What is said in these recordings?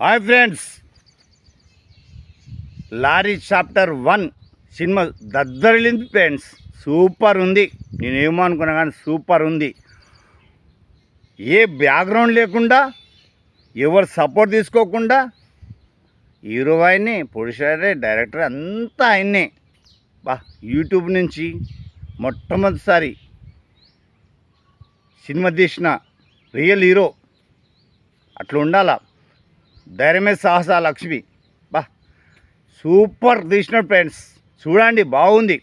Hi friends. Lorry chapter one cinema దద్దరిలింది friends. Super ఉంది. నేనేమో అనుకున్నా కానీ సూపర్ ఉంది. ఏ బ్యాక్గ్రౌండ్ లేకుండా ఎవరు సపోర్ట్ తీసుకోకుండా హీరో ఆయన్ని ప్రొడ్యూసరే డైరెక్టర్ అంతా ఆయన్నే. బా యూట్యూబ్ నుంచి మొట్టమొదటిసారి సినిమా తీసిన రియల్ హీరో అట్లా ఉండాలా? ధైర్యమే సాహస లక్ష్మి. బా సూపర్ తీసిన ఫ్రెండ్స్. చూడండి బాగుంది.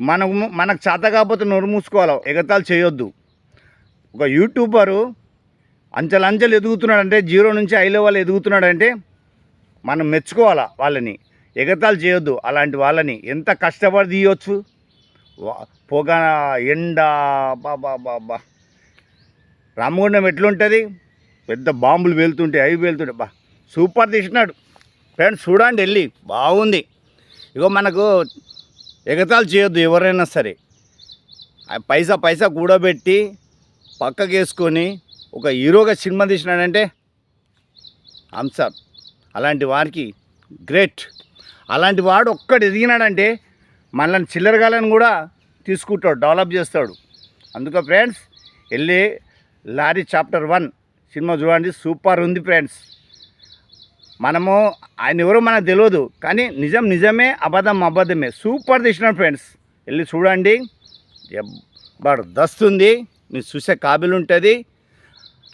మనకు మనకు చేత కాకపోతే నోరు మూసుకోవాలి ఎగతాలు చేయొద్దు. ఒక యూట్యూబరు అంచెలంచెలు ఎదుగుతున్నాడంటే జీరో నుంచి ఐ లెవెల్ ఎదుగుతున్నాడంటే మనం మెచ్చుకోవాలా వాళ్ళని. ఎగతాలు చేయొద్దు అలాంటి వాళ్ళని. ఎంత కష్టపడి తీయొచ్చు? పొగ ఎండ బాబా బాబా రామగుండం ఎట్లుంటుంది? పెద్ద బాంబులు వెళ్తుంటే అవి వెళ్తుంటే బా సూపర్ తీసినాడు. ఫ్రెండ్స్ చూడండి వెళ్ళి బాగుంది. ఇగో మనకు ఎగతాలు చేయొద్దు ఎవరైనా సరే. ఆ పైసా పైసా కూడబెట్టి పక్కకి వేసుకొని ఒక హీరోగా సినిమా తీసినాడంటే అంసార్ అలాంటి వారికి గ్రేట్ అలాంటి వాడు ఒక్కడు ఎదిగినాడంటే మనల్ని చిల్లరగాలని కూడా తీసుకుంటాడు డెవలప్ చేస్తాడు. అందుకే ఫ్రెండ్స్ వెళ్ళి లారీ చాప్టర్ వన్ సినిమా చూడండి సూపర్ ఉంది ఫ్రెండ్స్. మనము ఆయన ఎవరో మనకు తెలియదు కానీ నిజం నిజమే అబద్ధం అబద్ధమే. సూపర్ తీసినాడు ఫ్రెండ్స్. వెళ్ళి చూడండి. జబర్దస్త్ ఉంది. మీరు చూసే కాబిలు ఉంటుంది.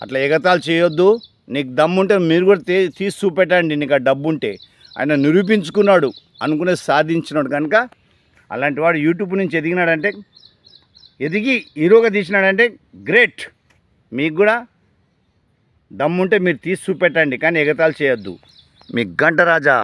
అట్లా ఎగతాలు చేయొద్దు. నీకు దమ్ముంటే మీరు కూడా తీ తీసి చూపెట్టండి. నీకు ఆ డబ్బు ఉంటే. ఆయన నిరూపించుకున్నాడు అనుకునే సాధించినాడు కనుక. అలాంటి వాడు యూట్యూబ్ నుంచి ఎదిగినాడంటే ఎదిగి హీరోగా తీసినాడంటే గ్రేట్. మీకు కూడా దమ్ముంటే మీరు తీసి చూపెట్టండి కానీ ఎగతాలు చేయొద్దు. మీ గంట రాజా.